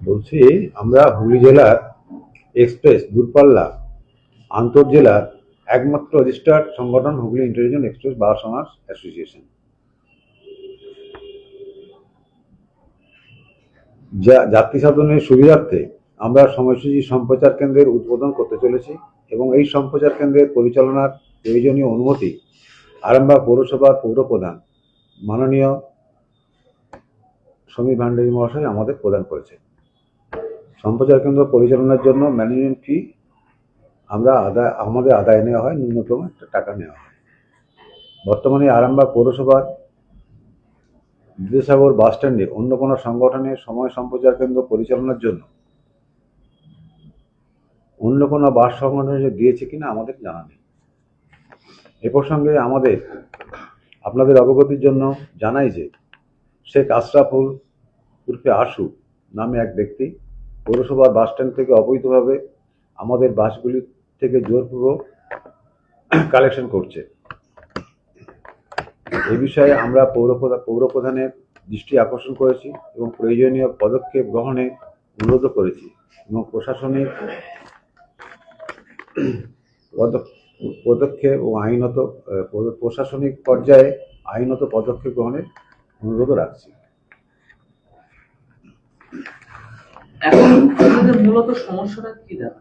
বলছি, আমরা হুগলি জেলার এক্সপ্রেস, দূরপাল্লা আন্তর্জেলার একমাত্র রেজিস্টার্ড সংগঠন Hooghly intelligent express bus owners association. যা যাত্রী সাধনের সুবিধার্থে আমরা সময়সূচি সম্প্রচার কেন্দ্রের উদ্বোধন করতে চলেছি এবং এই সম্প্রচার কেন্দ্রের পরিচালনার প্রয়োজনীয় অনুমতি আরামবাগ পৌরসভার পৌরপ্রধান, মাননীয় সমীর ভান্ডারী মহাশয় আমাদের প্রদান করেছেন। সম্প্রচার কেন্দ্র পরিচালনার জন্য ম্যানেজমেন্ট ফি আমরা আদায়, আমাদের আদায় নেওয়া হয়, ন্যূনতম একটা টাকা নেওয়া হয়। বর্তমানে আরামবাগ পৌরসভার বিদ্যাসাগর বাস স্ট্যান্ডে অন্য কোনো সংগঠনের সময় সম্প্রচার কেন্দ্র পরিচালনার জন্য অন্য কোনো বাস সংগঠনে দিয়েছে কিনা আমাদের জানা নেই। এ প্রসঙ্গে আমাদের, আপনাদের অবগতির জন্য জানাই যে শেখ আশরাফুল উর্ফে আশু নামে এক ব্যক্তি। পৌরসভার বাস স্ট্যান্ড থেকে অবৈধভাবে আমাদের বাসগুলি থেকে জোরপূর্বক কালেকশন করছে। এ বিষয়ে আমরা পৌরপ্রধান পৌরপ্রধানের দৃষ্টি আকর্ষণ করেছি এবং প্রয়োজনীয় পদক্ষেপ গ্রহণে অনুরোধ করেছি এবং প্রশাসনিক পদ- পদক্ষেপ ও আইনত প্রশাসনিক পর্যায়ে আইনত পদক্ষেপ গ্রহণের অনুরোধ রাখছি। এখন আপনাদের মূলত সমস্যাটা কি দেখা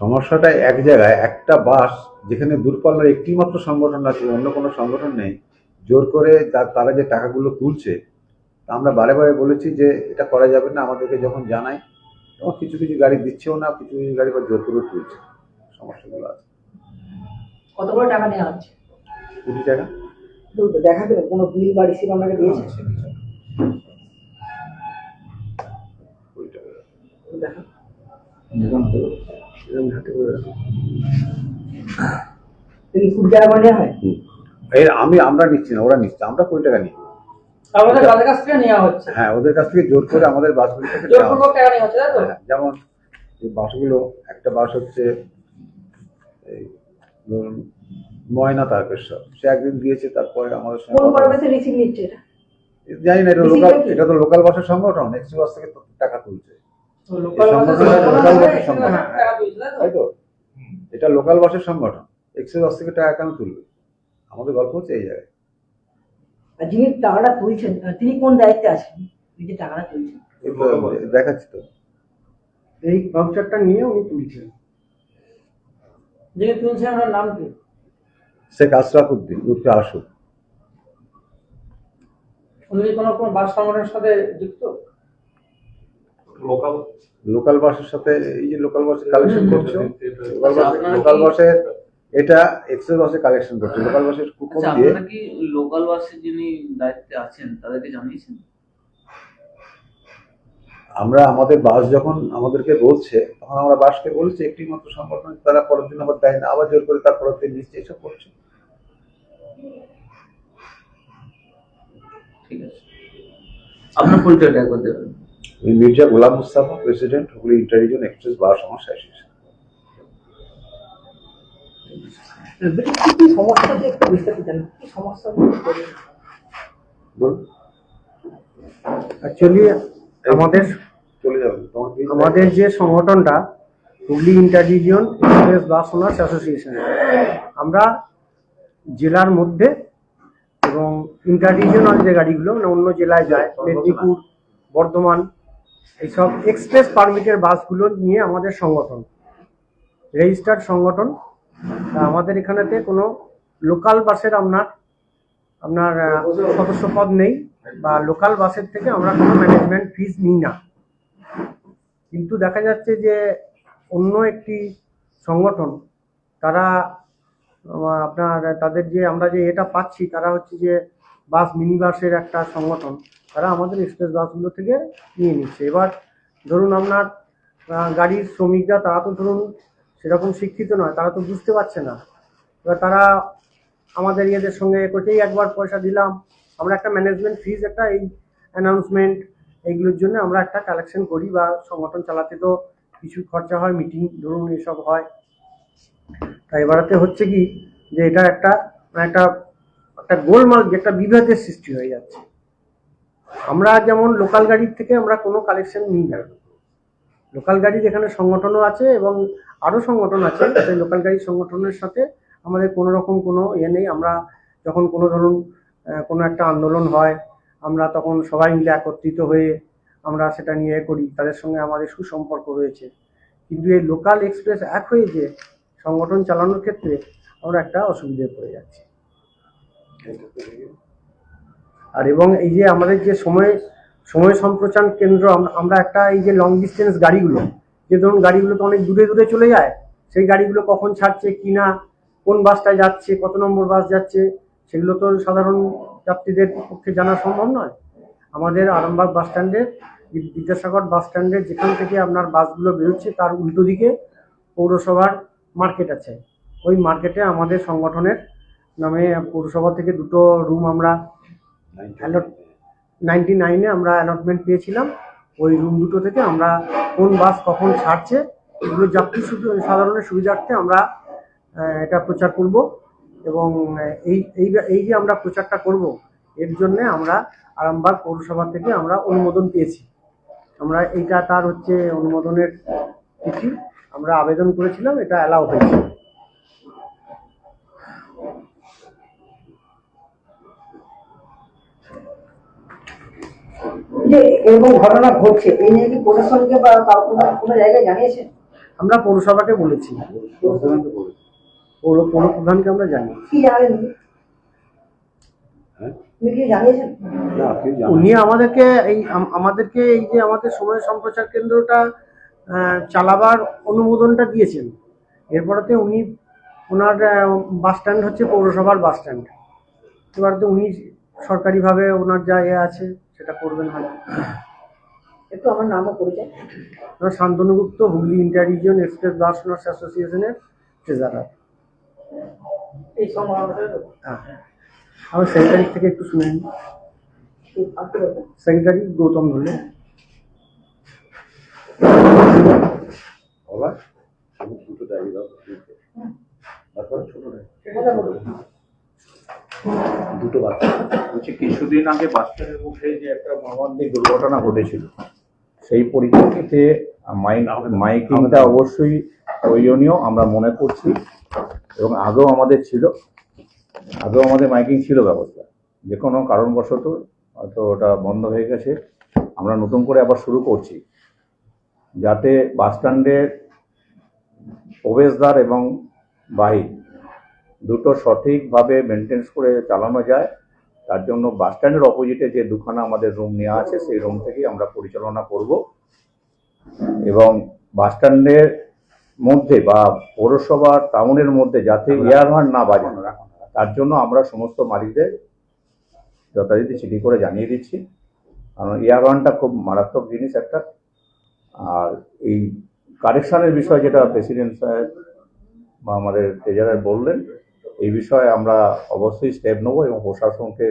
সমস্যাটা এক জায়গায় একটা বাস যেখানে দূরপাল্লার একটি মাত্র সংগঠন আছে অন্য কোনো সংগঠন নেই জোর করে তারা যে টাকাগুলো তুলছে তা আমরা বারে বারে বলেছি যে এটা করা যাবে না আমাদেরকে যখন জানায় তখন কিছু কিছু গাড়ি দিচ্ছেও না কিছু কিছু গাড়ি বা জোর করে তুলছে সমস্যাগুলো আছে। কত করে টাকা নেওয়া হচ্ছে? কুড়ি টাকা তো দেখা দেবে কোনো বিল বা রিসিভ আপনাকে দিয়েছে? আমি আমরা নিচ্ছি না ওরা নিচ্ছে আমরা কুড়ি টাকা নিই। হ্যাঁ ওদের কাছ থেকে জোর করে আমাদের বাসগুলি হ্যাঁ, যেমন বাসগুলো একটা বাস হচ্ছে এই ধরুন ময়না তারকেশ্বর। সে একদিন দিয়েছে তারপরে আমাদের সঙ্গে জানি না এটা লোকাল এটা তো লোকাল বাসের সংগঠন এক্সি বাস থেকে টাকা তুলছে। তাই তো? এটা লোকাল বাসের সংগঠন। এক্সি বাস থেকে টাকা কেন তুলবে? আমাদের গল্প হচ্ছে এই জায়গায়। যিনি টাকাটা তুলছেন তিনি কোন দায়িত্বে আছেন? যে টাকাটা তুলছেন। দেখাচ্ছি তো। এই ভাউচারটা নিয়ে উনি তুলছেন। যিনি তুলছেন ওনার নাম কি? শেখ আশরাফ উদ্দিন উর্ফে উনি কোনো কোনো বাস সংগঠনের সাথে যুক্ত? লোকাল বাসের সাথে এই যে লোকাল বাসে কালেকশন করছে লোকাল আচ্ছা, বাসে আপনারা লোকাল বাসের এটা এক্সপ্রেস বাসে কালেকশন করছে। লোকাল বাসের কুপন আচ্ছা দিয়ে আপনারা কি লোকাল বাসের যিনি দায়িত্বে আছেন তাদেরকে জানিয়েছেন? আমরা আমাদের বাস যখন আমাদেরকে বলছে তখন আমরা বাসকে বলছি একটি মাত্র সংগঠন তারা পরের দিন আবার দেয় না আবার জোর করে তার পরের দিন নিচ্ছে। এসব করছে ঠিক আছে। আপনার পরিচয়টা একবার দেবেন। Mirza Golam Mustafa president Hooghly interregion express সমস্যা বলুন। অ্যাকচুয়ালি আমাদের চলে কি আমাদের যে সংগঠনটা Hooghly interregion express bus owners association আমরা জেলার মধ্যে এবং ইন্টারডিজিয়নাল যে গাড়িগুলো মানে অন্য জেলায় যায় মেদিনীপুর বর্ধমান এইসব এক্সপ্রেস পারমিটের বাসগুলো নিয়ে আমাদের সংগঠন, রেজিস্টার্ড সংগঠন। আমাদের এখানেতে কোনো লোকাল বাসের আপনার আপনার সদস্য পদ নেই বা লোকাল বাসের থেকে আমরা কোনো ম্যানেজমেন্ট ফিজ নিই না। কিন্তু দেখা যাচ্ছে যে অন্য একটি সংগঠন, তারা আপনার, তাদের যে আমরা যে এটা পাচ্ছি, তারা হচ্ছে যে বাস মিনি বাসের একটা সংগঠন। তারা আমাদের এক্সপ্রেস বাসগুলো থেকে নিয়ে নিচ্ছে। এবার ধরুন আপনার গাড়ির শ্রমিকরা, তারা তো ধরুন সেরকম শিক্ষিত নয়, তারা তো বুঝতে পারছে না। এবার তারা আমাদের ইয়েদের সঙ্গে কোথায় একবার পয়সা দিলাম। আমরা একটা ম্যানেজমেন্ট ফিজ একটা এই অ্যানাউন্সমেন্ট এইগুলোর জন্য আমরা একটা কালেকশন করি বা সংগঠন চালাতে তো কিছু খরচা হয় মিটিং ধরুন এসব হয়। তাই এবারেতে হচ্ছে কি যে এটা একটা মানে একটা একটা গোলমাল, একটা বিভেদের সৃষ্টি হয়ে যাচ্ছে। আমরা যেমন লোকাল গাড়ির থেকে আমরা কোনো কালেকশন নিই না। লোকাল গাড়ির এখানে সংগঠনও আছে এবং আরও সংগঠন আছে, সেই লোকাল গাড়ির সংগঠনের সাথে আমাদের কোনো রকম কোনো ইয়ে নেই। আমরা যখন কোনো ধরুন কোনো একটা আন্দোলন হয়, আমরা তখন সবাই মিলে একত্রিত হয়ে আমরা সেটা নিয়ে এ করি, তাদের সঙ্গে আমাদের সুসম্পর্ক রয়েছে। কিন্তু এই লোকাল এক্সপ্রেস এক হয়ে যে সংগঠন চালানোর ক্ষেত্রে আমরা একটা অসুবিধায় পড়ে যাচ্ছি। আর এবং এই যে আমাদের যে সময় সময় সম্প্রচার কেন্দ্র আমরা একটা এই যে লং ডিস্টেন্স গাড়িগুলো, যে ধরুন গাড়িগুলো তো অনেক দূরে দূরে চলে যায়, সেই গাড়িগুলো কখন ছাড়ছে, কি না, কোন বাসটায় যাচ্ছে, কত নম্বর বাস যাচ্ছে, সেগুলো তো সাধারণ যাত্রীদের পক্ষে জানা সম্ভব নয়। আমাদের আরামবাগ বাস স্ট্যান্ডে বিদ্যাসাগর বাস স্ট্যান্ডে যেখান থেকে আপনার বাসগুলো বেরোচ্ছে, তার উল্টো দিকে পৌরসভার মার্কেট আছে। ওই মার্কেটে আমাদের সংগঠনের নামে পৌরসভা থেকে দুটো রুম আমরা নাইনটি নাইনে আমরা অ্যালটমেন্ট পেয়েছিলাম। ওই রুম দুটো থেকে আমরা কোন বাস কখন ছাড়ছে, এগুলো যাত্রী সাধারণের সুবিধার্থে আমরা এটা প্রচার করব এবং এই এই যে আমরা প্রচারটা করব, এর জন্যে আমরা আরামবাগ পৌরসভা থেকে আমরা অনুমোদন পেয়েছি। আমরা এইটা তার হচ্ছে অনুমোদনের চিঠি আমরা আবেদন করেছিলাম, এটা অ্যালাউ হয়েছে এই যে এরকম ঘটনা ঘটছে এই নিয়ে কি প্রশাসনকে বা কোনো- কোনো জায়গায় জানিয়েছেন? আমরা পৌরসভাকে বলেছি। পৌর পৌর প্রধানকে আমরা জানি কি জানালেন উনি? হ্যাঁ? আমাদেরকে এই আমাদেরকে এই যে আমাদের সময় সম্প্রচার কেন্দ্রটা আহ, চালাবার অনুমোদনটা দিয়েছেন। এরপরেতে উনি ওনার বাস স্ট্যান্ড হচ্ছে পৌরসভার বাস স্ট্যান্ড। এবারে তো উনি সরকারিভাবে ওনার যা এ আছে সেটা করবেন হয়তো। একটু আমার নামও পরিচয় ওনার Shantanu Gupta Hooghly inter region express bus owners অ্যাসোসিয়েশনের ট্রেজারার। এই সংগঠনটা হ্যাঁ। আমি সেক্রেটারি থেকে একটু শুনে নিই। সেক্রেটারি গৌতম ধরে বাবা, আমি ডায়েরি দাও, তারপরে ছোট ডায়েরি। দুটো বাচ্চা। বলছি কিছুদিন আগে বাসস্ট্যান্ডের মুখে যে একটা মর্মান্তিক দুর্ঘটনা ঘটেছিল সেই পরিপ্রেক্ষিতে মাইক মাইকিংটা অবশ্যই প্রয়োজনীয় আমরা মনে করছি এবং আগেও আমাদের ছিল আগেও আমাদের মাইকিং ছিল ব্যবস্থা। যে কোনো কারণবশত হয়তো ওটা বন্ধ হয়ে গেছে আমরা নতুন করে আবার শুরু করছি যাতে বাসস্ট্যান্ডের প্রবেশদ্বার এবং বাহির দুটো সঠিকভাবে মেনটেন্স করে চালানো যায়। তার জন্য বাস স্ট্যান্ডের অপোজিটে যে দুখানা আমাদের রুম নেওয়া আছে সেই রুম থেকেই আমরা পরিচালনা করব। এবং বাস স্ট্যান্ডের মধ্যে বা পৌরসভার টাউনের মধ্যে যাতে এয়ারভান না বাজে তার জন্য আমরা সমস্ত মালিকদের যথারীতি চিঠি করে জানিয়ে দিচ্ছি। কারণ এয়ারভানটা খুব মারাত্মক জিনিস একটা। আর এই কারেকশনের বিষয় যেটা প্রেসিডেন্ট সাহেব বা আমাদের ট্রেজারার বললেন এই বিষয়ে আমরা অবশ্যই স্টেপ নেব এবং প্রশাসনকে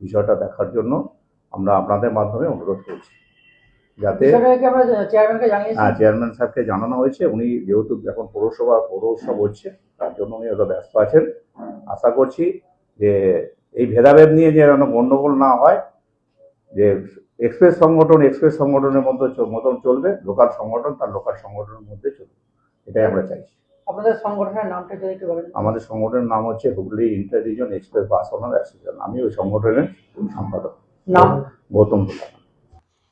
বিষয়টা দেখার জন্য আমরা আপনাদের মাধ্যমে অনুরোধ করছি। যাতে হ্যাঁ চেয়ারম্যান সাহেবকে জানানো হয়েছে। উনি যেহেতু এখন পৌরসভা পৌর উৎসব হচ্ছে তার জন্য উনি ওটা ব্যস্ত আছেন। আশা করছি যে এই ভেদাভেদ নিয়ে যে যেন গণ্ডগোল না হয় যে এক্সপ্রেস সংগঠন এক্সপ্রেস সংগঠনের মধ্যে মতন চলবে লোকাল সংগঠন তার লোকাল সংগঠনের মধ্যে চলবে। এটাই আমরা চাইছি। আপনাদের সংগঠনের নামটা যদি একটু বলেন। আমাদের সংগঠনের নাম হচ্ছে Hooghly inter region express bus owner association. আমি ওই সংগঠনের সম্পাদক। নাম? গৌতম দোলা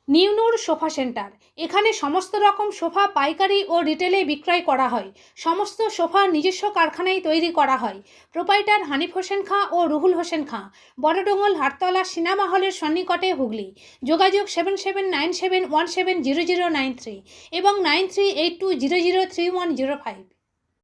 নিউনুর সোফা সেন্টার। এখানে সমস্ত রকম সোফা পাইকারি ও রিটেলে বিক্রয় করা হয়। সমস্ত সোফা নিজস্ব কারখানায় তৈরি করা হয়। প্রোপাইটার হানিফ হোসেন খাঁ ও রুহুল হোসেন খাঁ। বড়ডোঙ্গল হাটতলা সিনেমা হলের সন্নিকটে হুগলি। যোগাযোগ seven seven nine seven one seven zero zero nine three এবং nine three eight two zero zero three one zero five.